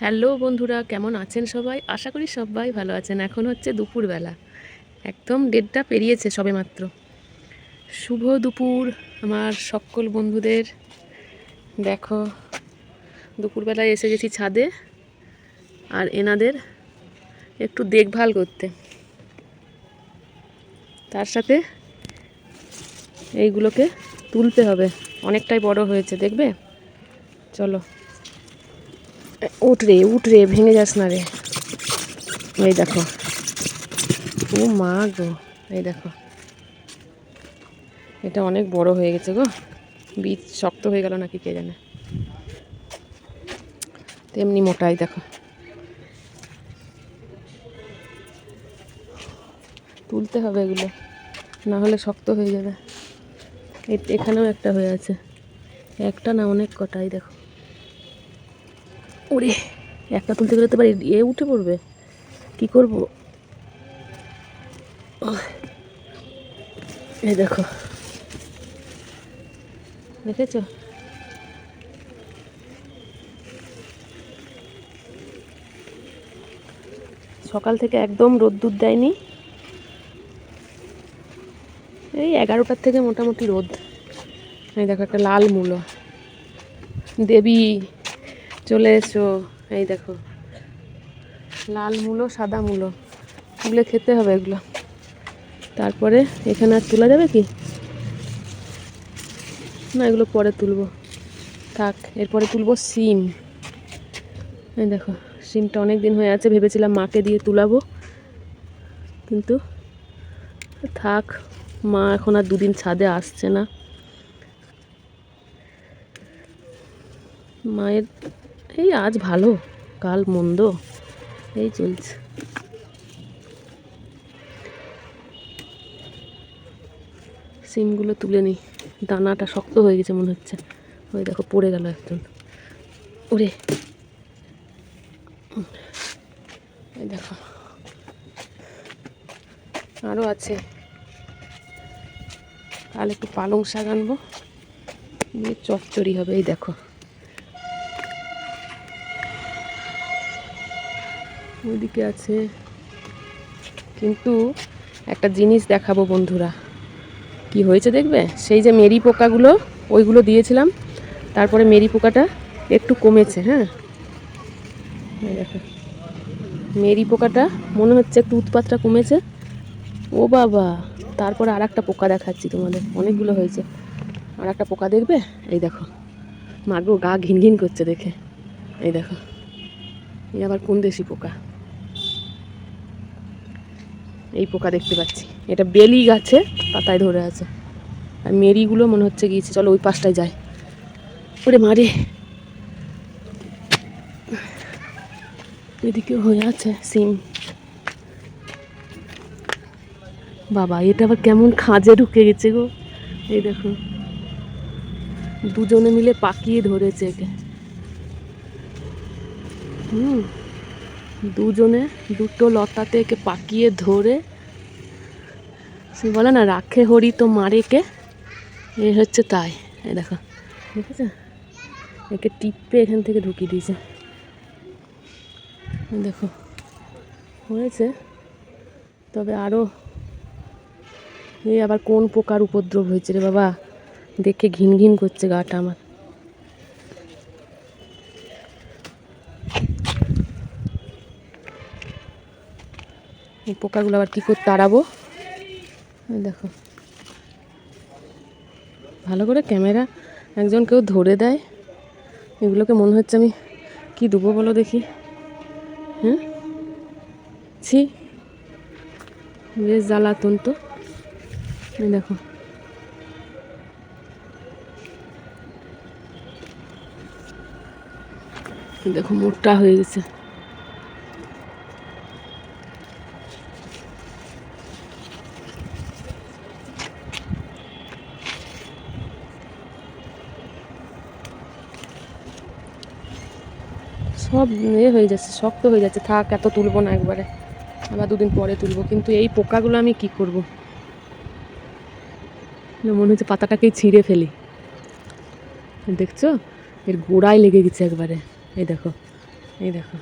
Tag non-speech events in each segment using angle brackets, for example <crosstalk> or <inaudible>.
Hello বন্ধুরা, কেমন আছেন সবাই? আশা করি সবাই ভালো আছেন। এখন হচ্ছে দুপুরবেলা। একদম ডেটটা পেরিয়েছে সবে মাত্র শুভ দুপুর আমার সকল বন্ধুদের। দেখো, দুপুরবেলায় এসে গেছি ছাদে আর এনাদের একটু দেখভাল করতে। তার সাথে এইগুলোকে তুলতে হবে। অনেকটাই বড় হয়েছে, দেখবে? চলো। উঠ রে উঠ রে, ভেঙে যাস না রে। এই দেখো। ও মা গো, এই দেখো। এটা অনেক বড় হয়ে গেছে গো। বীজ শক্ত হয়ে গেল নাকি কে জানে। তেমনি মোটাই দেখো। তুলতে হবে এগুলো, না হলে শক্ত হয়ে যাবে। এখানেও একটা হয়ে আছে। একটা না অনেক কটাই দেখো। ওরে, একটা তুলতে গেলে তো এবার এ উঠে পড়বে। কি করব? এই দেখো। দেখেছ? সকাল থেকে একদম রোদ্দুর দেয়নি। এই এগারোটার থেকে মোটামুটি রোদ। এই দেখো একটা লাল মূলো। দেবী চলে এসো। এই দেখো। লাল মূলো, সাদা মূলো। এগুলো খেতে হবে এগুলো। তারপরে এখানে আর তোলা যাবে কি? না, এগুলো পরে তুলবো। থাক, এরপরে তুলবো সিম। এই দেখো, সিমটা অনেক দিন হয়ে আছে, ভেবেছিলাম মাকে দিয়ে তুলাবো। কিন্তু থাক, মা এখন আর দুদিন ছাদে আসছে না। মায়ের এই আজ ভালো, কাল মন্দ। এই চলছে। সিমগুলো তুলে নিই দানাটা শক্ত হয়ে গেছে মনে হচ্ছে। ওই দেখো, পড়ে গেল একজন। ওরে। দেখো। আরও আছে। কাল একটু পালং শাক আনব। চচ্চড়ি হবে, এই দেখো। ওইদিকে আছে। কিন্তু একটা জিনিস দেখাবো বন্ধুরা। কি হয়েছে দেখবে? সেই যে মেরি পোকাগুলো, ওইগুলো দিয়েছিলাম। তারপরে মেরি পোকাটা একটু কমেছে হ্যাঁ? দেখো। মেরি পোকাটা মনে হচ্ছে একটু উৎপাতটা কমেছে। ও বাবা! তারপরে আর একটা পোকা দেখাচ্ছি তোমাদের। অনেকগুলো হয়েছে। আর একটা পোকা দেখবে? এই দেখো। মাগো গা ঘিন ঘিন করছে দেখে। এই দেখো। এই আবার কোন দেশি পোকা? এই পোকা দেখতে পাচ্ছি। এটা বেলি গাছে পাতায় ধরে আছে। আর মেরিগুলো মনে হচ্ছে গিয়েছে, চলো ওই পাশটায় যায় ওরে মারে এদিকে হয়ে আছে, সিম। বাবা, এটা আবার কেমন খাঁজে ঢুকে গেছে গো। এই দেখো। দুজনে মিলে পাকিয়ে ধরেছে একে। হুম। দুজনে দুটো লতাতে একে পাকিয়ে ধরে সে বলে না, রাখে হরি তো মারে কে এ হচ্ছে তাই। এই দেখো, দেখেছ? একে টিপে এখান থেকে ঢুকিয়ে দিয়েছে। দেখো, হয়েছে। তবে আরও এই আবার কোন পোকার উপদ্রব হয়েছে রে বাবা? দেখে ঘিন ঘিন করছে গাটা আমার। পোকাগুলো আবার কী করে তাড়াবো? দেখো। ভালো করে ক্যামেরা একজন কেউ ধরে দেয়। এগুলোকে মনে হচ্ছে আমি কি দেবো বলো দেখি। হ্যাঁ ছি। বেশ জ্বালাতন তো। এই দেখো। দেখো, মোটা হয়ে গেছে। সব এ হয়ে যাচ্ছে, শক্ত হয়ে যাচ্ছে। থাক, এত তুলবো না একবারে। আবার দুদিন পরে তুলবো, কিন্তু এই পোকাগুলো আমি কি করব? মনে হচ্ছে পাতাটাকেই ছিঁড়ে ফেলি। দেখছ? এর গোড়ায় লেগে গেছে একবারে। এই দেখো এই দেখো।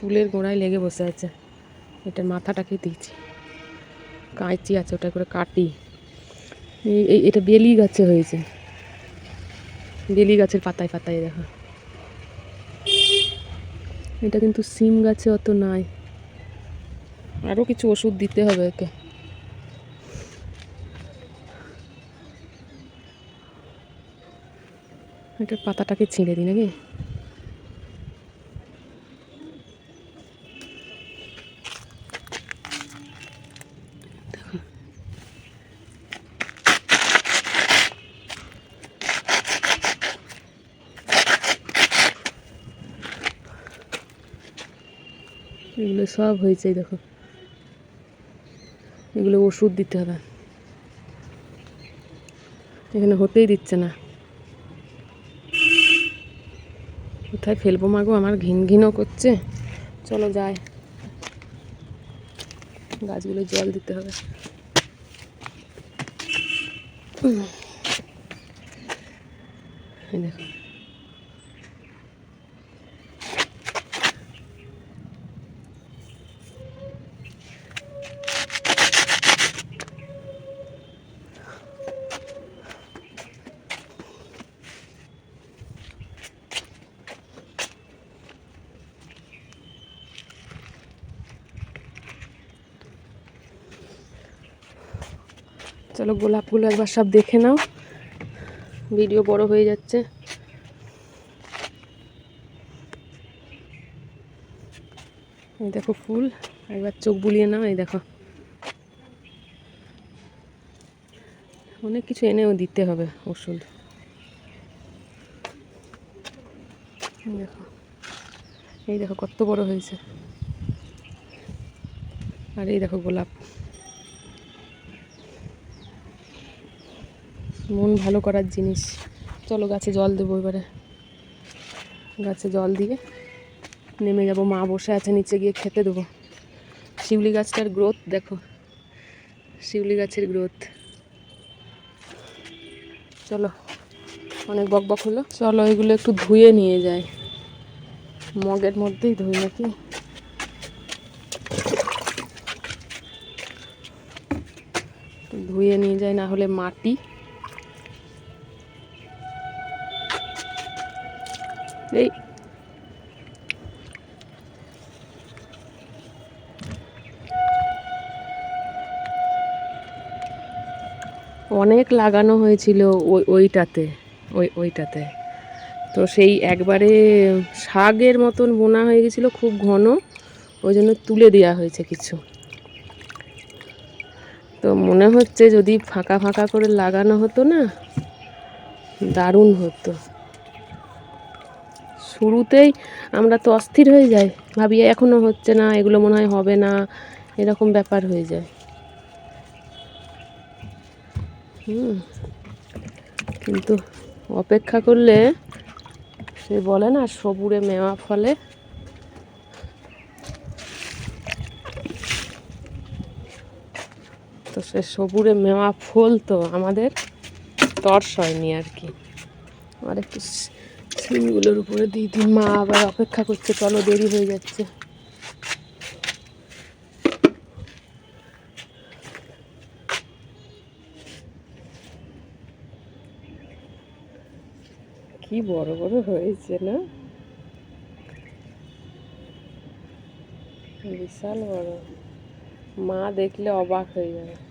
ফুলের গোড়ায় লেগে বসে আছে। এটার মাথাটাকে দিয়েছি। কাঁচি আছে ওটা করে কাটি। এই- এটা বেলি গাছে হয়েছে। বেলি গাছের পাতায় পাতায়, দেখা। এটা কিন্তু সিম গাছে অত নাই। আরও কিছু ওষুধ দিতে হবে একে এটার পাতাটাকে ছিঁড়ে দিই নাকি? এগুলো সব হয়েছে দেখো। এগুলো ওষুধ দিতে হবে। এখানে হতেই দিচ্ছে না। কোথায় ফেলব মাগো আমার ঘিন ঘিনও করছে। চলো যাই। গাছগুলো জল দিতে হবে। দেখো। চলো গোলাপগুলো একবার সব দেখে নাও। ভিডিও বড় হয়ে যাচ্ছে। এই দেখো ফুল, একবার চোখ বুলিয়ে নাও, এই দেখো। অনেক কিছু এনেও দিতে হবে ওষুধ। দেখো। এই দেখো কত বড় হয়েছে। আর এই দেখো গোলাপ। মন ভালো করার জিনিস। চলো গাছে জল দেবো এবারে। গাছে জল দিয়ে নেমে যাব। মা বসে আছে, নিচে গিয়ে খেতে দেবো। শিউলি গাছটার গ্রোথ দেখো। শিউলি গাছের গ্রোথ। চলো, অনেক বক বক হলো। চলো, এগুলো একটু ধুয়ে নিয়ে যাই। মগের মধ্যেই ধুই নাকি? ধুয়ে নিয়ে যায় না হলে মাটি এই। অনেক লাগানো হয়েছিল ওই ওইটাতে ওই ওইটাতে। তো সেই একবারে শাগের মতন বোনা হয়ে গেছিল, খুব ঘন। ওই জন্য তুলে দেওয়া হয়েছে কিছু। তো মনে হচ্ছে যদি ফাঁকা ফাঁকা করে লাগানো হতো না, দারুণ হতো। শুরুতেই আমরা তো অস্থির হয়ে যাই। ভাবি এখনও হচ্ছে না, এগুলো মনে হয় হবে না, এরকম ব্যাপার হয়ে যায়। হুম, কিন্তু অপেক্ষা করলে সে বলে না, সবুরে মেওয়া ফলে। তো সে সবুরে মেওয়া ফল তো আমাদের তর্স হয়নি আর কি। আর একটু সিমগুলোর উপরে দিই মা আবার অপেক্ষা করছে, চলো দেরি হয়ে যাচ্ছে। কি বড় বড় হয়েছে না? বিশাল বড়। মা দেখলে অবাক হয়ে যাবে।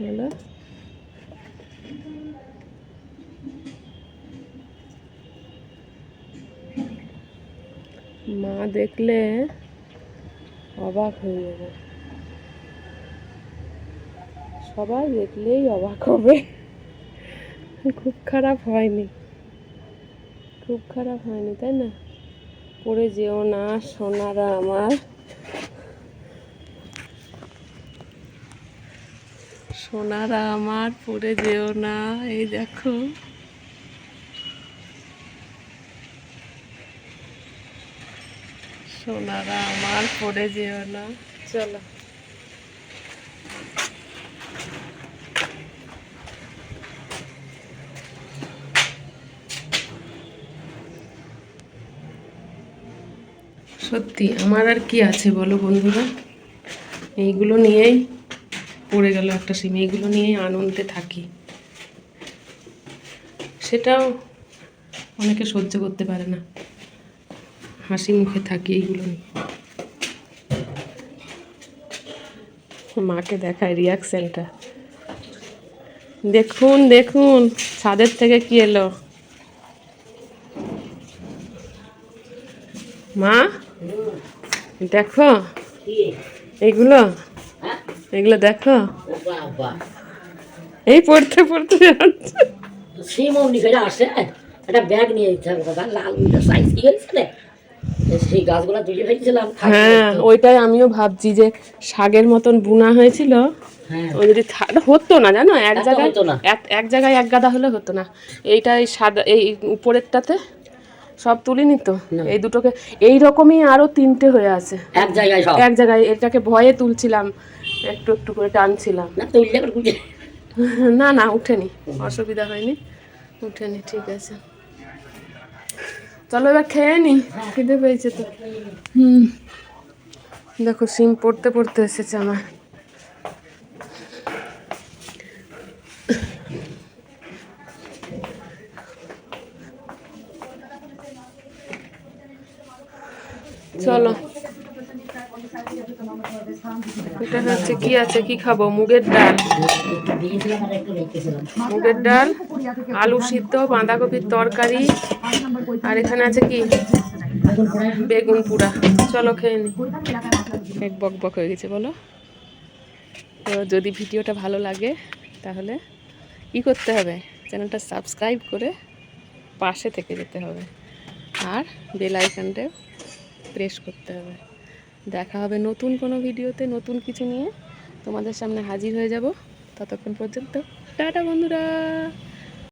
হলো। মা দেখলে অবাক হয়ে যাবে। সবাই দেখলেই অবাক হবে। খুব খারাপ হয়নি। খুব খারাপ হয়নি, তাই না? পড়ে যেও না, সোনারা আমার। সোনারা আমার, পড়ে যেও না। এই দেখো। সোনারা আমার, পড়ে যেও না। চলো। সত্যি, আমার আর কি আছে বলো বন্ধুরা? এইগুলো নিয়েই পড়ে গেল একটা সিম এইগুলো নিয়েই আনন্দে থাকি। সেটাও অনেকে সহ্য করতে পারে না। হাসি মুখে থাকি এইগুলো নিয়ে। মাকে দেখায় রিয়াকশনটা। দেখুন দেখুন ছাদের থেকে কি এলো? মা দেখো? এগুলো? এগুলো দেখো? এই পড়তে পড়তে করে আসে একটা ব্যাগ নিয়ে যেতে হবে লাল সাইজ কি হয়েছে রে? সেই গাছগুলো তুলে ফেলছিলাম হ্যাঁ ওইটাই আমিও ভাবছি যে শাগের মতন বুনা হয়েছিল। হ্যাঁ। ও যদি হতো না জানো? এক জায়গায় এক এক জায়গায় এক গাদা হলে হতো না। এইটা এই সাদা এই উপরেরটাতে সব তুলিনি তো এই দুটোকে এই রকমই আরও তিনটে হয়ে আছে। এক জায়গায় এক জায়গায় এটাকে ভয়ে তুলছিলাম। একটু একটু করে টানছিলাম। <laughs> না না উঠেনি। অসুবিধা হয়নি। উঠেনি ঠিক আছে। চলো এবার খেয়ে নি। খিদে পেয়েছে তো। হুম। দেখো সিম পড়তে পড়তে এসেছে আমার। চলো। এটা হচ্ছে কি আছে? কি খাব? মুগের ডাল। মুগের ডাল, আলু সিদ্ধ, বাঁধাকপির তরকারি, আর এখানে আছে কি? বেগুন পুরা। চলো খেয়ে নি। এক বক বক হয়ে গেছে, বলো। তো যদি ভিডিওটা ভালো লাগে, তাহলে কি করতে হবে? চ্যানেলটা সাবস্ক্রাইব করে পাশে থেকে যেতে হবে। আর বেল আইকনটা প্রেস করতে হবে। দেখা হবে নতুন কোনো ভিডিওতে, নতুন কিছু নিয়ে। তোমাদের সামনে হাজির হয়ে যাব ততক্ষণ পর্যন্ত। টাটা বন্ধুরা!